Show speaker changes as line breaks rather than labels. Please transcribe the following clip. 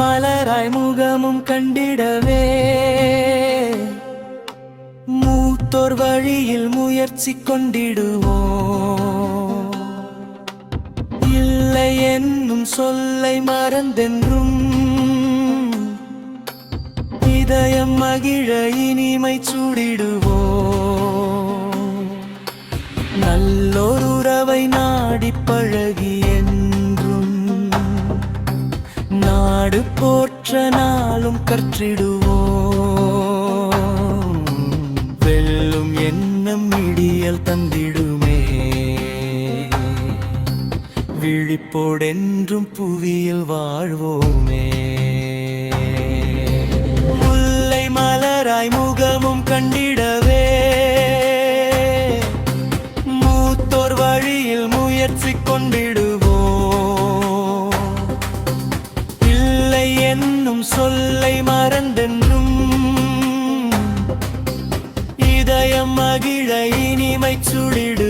மலராய் முகமும் கண்டிடவே. மூத்தோர் வழியில் முயற்சி கொண்டிடுவோம். இல்லை என்னும் சொல்லை மறந்தென்றும். இதயம் மகிழ இனிமை சூடிடுவோம். நல்லோர் உறவை நாடி பழகிய. நாடு போற்ற நாளும் கற்றிடுவோம். வெல்லும் எண்ணம் இடியல் தந்திடுமே. விழிப்போடென்றும் புவியில் வாழ்வோமே. முல்லை மலராய் முகமும் கண்டிடவே. மூத்தோர் வழியில் முயற்சி கொண்டிடுவோம் என்னும் சொல்லை மறந்தென்றும் இதயம் மகிழ இனிமை சுடிடு